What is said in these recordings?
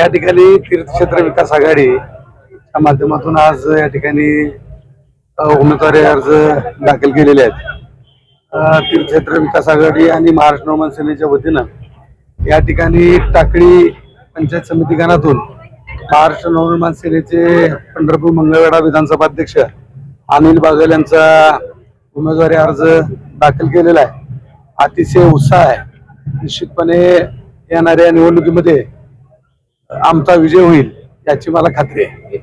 या ठिकाणी तीर्थक्षेत्र विकास आघाडीच्या माध्यमातून आज या ठिकाणी उमेदवारी अर्ज दाखल केलेले आहेत. तीर्थक्षेत्र विकास आघाडी आणि महाराष्ट्र नवमान सेनेच्या वतीनं या ठिकाणी टाकळी पंचायत समिती गणातून महाराष्ट्र नवनिर्माण सेनेचे पंढरपूर मंगळवेढा विधानसभा अध्यक्ष अनिल बागल यांचा उमेदवारी अर्ज दाखल केलेला आहे. अतिशय उत्साह आहे. निश्चितपणे येणाऱ्या निवडणुकीमध्ये आमचा विजय होईल याची मला खात्री आहे.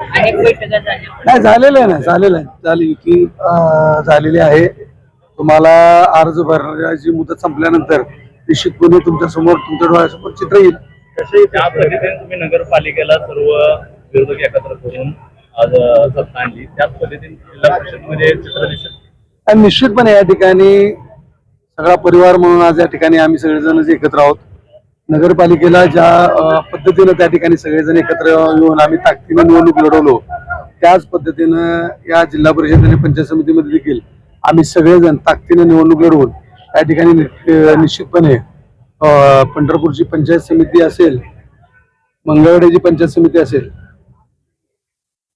नाही झालेलं आहे ना झालेलं आहे. झाली युती झालेली आहे. तुम्हाला अर्ज भरण्याची मुदत संपल्यानंतर निश्चितपणे तुमच्यासमोर तुमच्या डोळ्यासमोर चित्र येईल. कसे त्या पद्धतीने तुम्ही नगरपालिकेला सर्व विरोधक एकत्र करून आज अ, सत्ता आणली. त्याच पद्धतीने जिल्हा परिषदमध्ये चित्र दिसत आणि निश्चितपणे या ठिकाणी सगळा परिवार म्हणून आज या ठिकाणी आम्ही सगळेजण एकत्र आहोत. नगरपालिकेला ज्या पद्धतीनं त्या ठिकाणी सगळेजण एकत्र येऊन आम्ही ताकदीनं निवडणूक लढवलो त्याच पद्धतीनं या जिल्हा परिषद आणि पंचायत समितीमध्ये देखील आम्ही सगळेजण ताकदीनं निवडणूक लढवून या ठिकाणी निश्चितपणे अं, पंढरपूरची पंचायत समिती असेल मंगळवेढ्याची पंचायत समिती असेल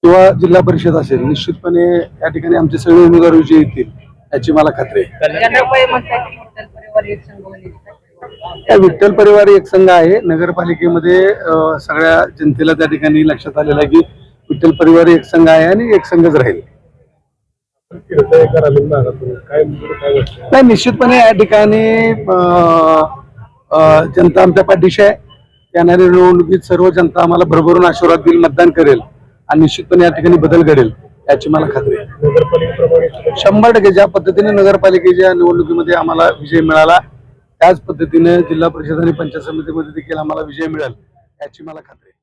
किंवा जिल्हा परिषद असेल निश्चितपणे या ठिकाणी आमचे सगळे उमेदवार विजयी येतील याची मला खात्री आहे. विठ्ठल परिवार एक संघ त्या विठ्ठल परिवार एक संघ आहे. नगरपालिकेमध्ये सगळ्या जनतेला त्या ठिकाणी लक्षात आलेलं आहे की विठ्ठल परिवार एक संघ आहे आणि एक संघच राहील. नाही निश्चितपणे या ठिकाणी जनता आमच्या पाठीशी आहे. येणाऱ्या निवडणुकीत सर्व जनता आम्हाला भरभरून आशीर्वाद देईल मतदान करेल आणि निश्चितपणे या ठिकाणी बदल घडेल याची मला खात्री आहे. शंभर टक्के ज्या पद्धतीने नगरपालिकेच्या निवडणुकीमध्ये आम्हाला विजय मिळाला त्याच पद्धतीने जिल्हा परिषद आणि पंचायत समितीमध्ये देखील आम्हाला विजय मिळेल याची मला खात्री आहे.